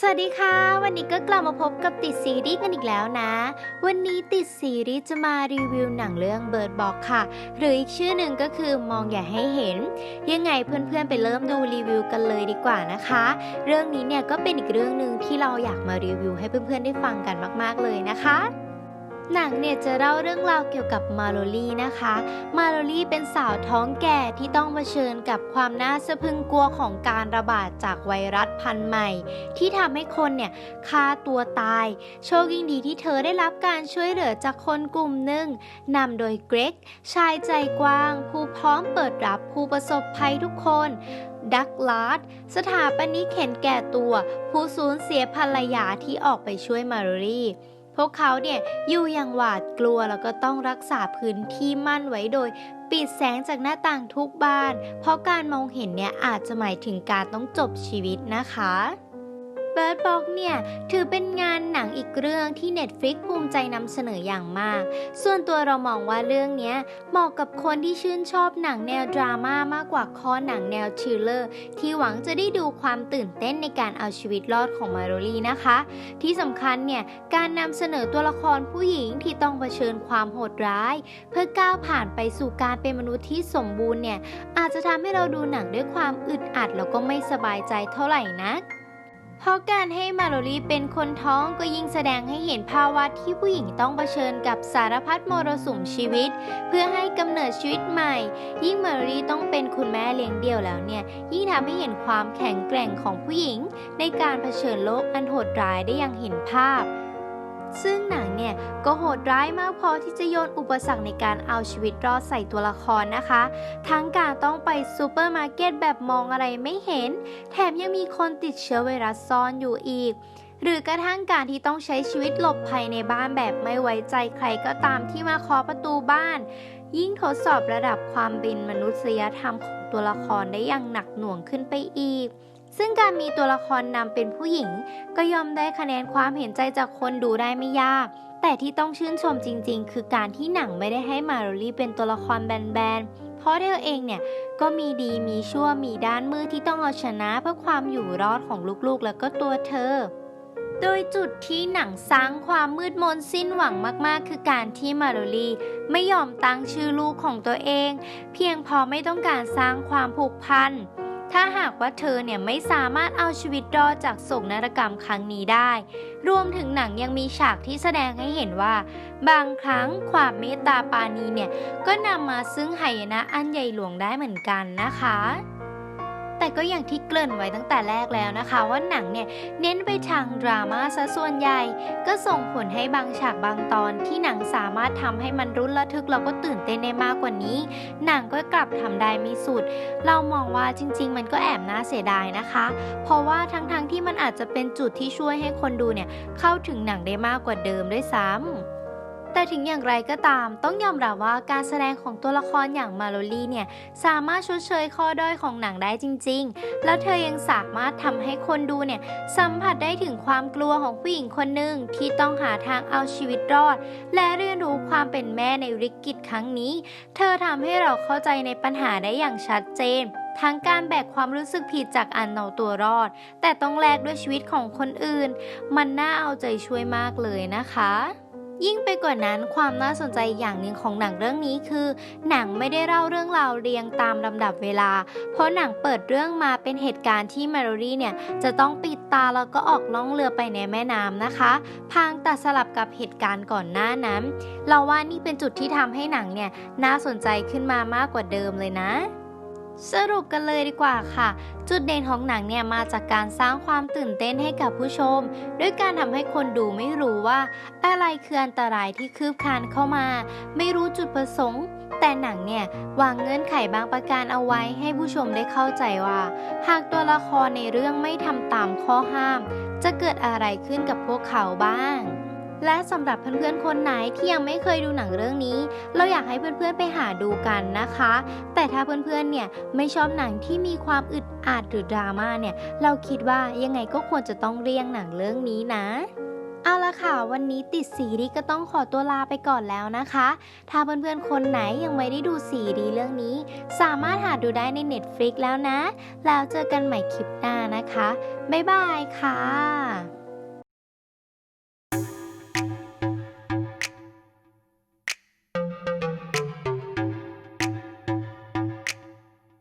สวัสดีค่ะ วันนี้ก็กลับมาพบกับติดซีรีส์กันอีกแล้วนะ วันนี้ติดซีรีส์จะมารีวิวหนังเรื่อง Bird Box ค่ะ หรืออีกชื่อหนึ่งก็คือมองอย่าให้เห็น ยังไงเพื่อนๆไปเริ่มดูรีวิวกันเลยดีกว่านะคะ เรื่องนี้เนี่ยก็เป็นอีกเรื่องหนึ่งที่เราอยากมารีวิวให้เพื่อนๆได้ฟังกันมาก ๆเลยนะคะ หนังเนี่ยจะเล่าเรื่องราวเกี่ยวกับมาโลลี่นะคะ มาโลลี่เป็นสาวท้องแก่ที่ต้องเผชิญกับความน่าสะพึงกลัวของการระบาดจากไวรัสพันธุ์ใหม่ ที่ทำให้คนเนี่ยฆ่าตัวตาย โชคยิ่งดีที่เธอได้รับการช่วยเหลือจากคนกลุ่มหนึ่งนำโดยเกรก ชายใจกว้าง ผู้พร้อมเปิดรับผู้ประสบภัยทุกคนดักลาร์ดสถาปนิกเห็นแก่ตัว ผู้สูญเสียภรรยาที่ออกไปช่วยมาโลลี่ พวกเขาเนี่ยอยู่อย่างหวาดกลัวแล้วก็ต้องรักษาพื้นที่มั่นไว้โดย ปิดแสงจากหน้าต่างทุกบาน เพราะการมองเห็นเนี่ยอาจจะหมายถึงการต้องจบชีวิตนะคะ Bird Box เนี่ย ถือเป็นงานหนังอีกเรื่องที่ Netflix ภูมิใจนำเสนออย่างมาก ส่วนตัวเรามองว่าเรื่องนี้เหมาะกับคนที่ชื่นชอบหนังแนวดราม่ามากกว่าข้อหนังแนวทริลเลอร์ที่หวังจะได้ดูความตื่นเต้นในการเอาชีวิตรอดของมาโรลีนะคะ ที่สำคัญเนี่ย การนำเสนอตัวละครผู้หญิงที่ต้องเผชิญความโหดร้าย เพื่อก้าวผ่านไปสู่การเป็นมนุษย์ที่สมบูรณ์เนี่ยอาจจะทำให้เราดูหนังด้วยความอึดอัดแล้วก็ไม่สบายใจเท่าไหร่นัก เพราะการให้มาโรลีเป็นคนท้องก็ยิ่งแสดงให้เห็นภาวะที่ผู้หญิงต้องเผชิญกับสารพัดมรสุมชีวิต เพื่อให้กำเนิดชีวิตใหม่ ยิ่งมาโรลีต้องเป็นคุณแม่เลี้ยงเดี่ยวแล้วเนี่ย ยิ่งทำให้เห็นความแข็งแกร่งของผู้หญิง ในการเผชิญโลกอันโหดร้ายได้อย่างเห็นภาพ ซึ่งหนังเนี่ยก็โหดร้ายมากพอที่จะโยนอุปสรรคในการเอาชีวิตรอดใส่ตัวละครนะคะ ทั้งการต้องไปซูเปอร์มาร์เก็ตแบบมองอะไรไม่เห็น แถมยังมีคนติดเชื้อไวรัสซ่อนอยู่อีกหรือกระทั่งการที่ต้องใช้ชีวิตหลบภัยในบ้านแบบไม่ไว้ใจใครก็ตามที่มาเคาะประตูบ้าน ยิ่งทดสอบระดับความเป็นมนุษยธรรมของตัวละครได้อย่างหนักหน่วงขึ้นไปอีก ซึ่งการมีตัวละครนำเป็นผู้หญิง ก็ย่อมได้คะแนนความเห็นใจจากคนดูได้ไม่ยาก แต่ที่ต้องชื่นชมจริง ๆ คือการที่หนังไม่ได้ให้มาโรลี่เป็นตัวละครแบนๆ เพราะเธอเองเนี่ยก็มีดีมีชั่วมีด้านมืดที่ต้องเอาชนะเพื่อความอยู่รอดของลูกๆ แล้วก็ตัวเธอโดยจุดที่หนังสร้างความมืดมนสิ้นหวังมากๆ คือการที่มาโรลีไม่ยอมตั้งชื่อลูกของตัวเอง เพียงพอไม่ต้องการสร้างความผูกพัน ถ้าหากว่าเธอเนี่ยไม่สามารถเอาชีวิตรอดจากโศกนาฏกรรมครั้งนี้ได้ รวมถึงหนังยังมีฉากที่แสดงให้เห็นว่า บางครั้งความเมตตาปาณีเนี่ยก็นำมาซึ่งไหยนะอันใหญ่หลวงได้เหมือนกันนะคะ แต่ก็อย่างที่เกริ่นไว้ตั้งแต่แรกแล้วนะคะ ว่าหนังเนี่ยเน้นไปทางดราม่าซะส่วนใหญ่ ก็ส่งผลให้บางฉากบางตอนที่หนังสามารถทำให้มันรุนระทึกแล้วก็ตื่นเต้นได้มากกว่านี้ หนังก็กลับทำได้ไม่สุด เรามองว่าจริง ๆ มันก็แอบน่าเสียดายนะคะ เพราะว่าทั้งๆทที่มันอาจจะเป็นจุดที่ช่วยให้คนดูเนี่ยเข้าถึงหนังได้มากกว่าเดิมด้วยซ้ำ แต่ถึงอย่างไรก็ตามต้องยอมรับว่าการแสดงของตัวละครอย่างมาโลลี่เนี่ย สามารถชดเชยข้อด้อยของหนังได้จริง ๆ แล้วเธอยังสามารถทำให้คนดูเนี่ย สัมผัสได้ถึงความกลัวของผู้หญิงคนหนึ่งที่ต้องหาทางเอาชีวิตรอด และเรียนรู้ความเป็นแม่ในวิกฤตครั้งนี้ เธอทำให้เราเข้าใจในปัญหาได้อย่างชัดเจนทั้งการแบกความรู้สึกผิดจากอันเอาตัวรอด แต่ต้องแลกด้วยชีวิตของคนอื่น มันน่าเอาใจช่วยมากเลยนะคะ ยิ่งไปกว่านั้นความน่าสนใจอย่างหนึ่งของหนังเรื่องนี้คือ หนังไม่ได้เล่าเรื่องราวเรียงตามลำดับเวลา เพราะหนังเปิดเรื่องมาเป็นเหตุการณ์ที่แมรี่รี่เนี่ยจะต้องปิดตาแล้วก็ออกล่องเรือไปในแม่น้ำนะคะ พางตัดสลับกับเหตุการณ์ก่อนหน้านั้น เราว่านี่เป็นจุดที่ทำให้หนังเนี่ยน่าสนใจขึ้นมามากกว่าเดิมเลยนะ สรุปกันเลยดีกว่าค่ะ จุดเด่นของหนังเนี่ยมาจากการสร้างความตื่นเต้นให้กับผู้ชม ด้วยการทำให้คนดูไม่รู้ว่า อะไรคืออันตรายที่คืบคลานเข้ามา ไม่รู้จุดประสงค์ แต่หนังเนี่ยวางเงื่อนไขบางประการเอาไว้ให้ผู้ชมได้เข้าใจว่า หากตัวละครในเรื่องไม่ทำตามข้อห้าม จะเกิดอะไรขึ้นกับพวกเขาบ้าง และสำหรับเพื่อนๆคนไหนที่ยังไม่เคยดูหนังเรื่องนี้ เราอยากให้เพื่อนๆไปหาดูกันนะคะ แต่ถ้าเพื่อนๆเนี่ยไม่ชอบหนังที่มีความอึดอัดหรือดราม่าเนี่ย เราคิดว่ายังไงก็ควรจะต้องเรียงหนังเรื่องนี้นะเอาละค่ะ วันนี้ติดซีรีส์ก็ต้องขอตัวลาไปก่อนแล้วนะคะ ถ้าเพื่อนๆ คนไหนยังไม่ได้ดูซีรีส์เรื่องนี้ สามารถหาดูได้ใน Netflix แล้วนะ แล้วเจอกันใหม่คลิปหน้านะคะ บ๊ายบายค่ะ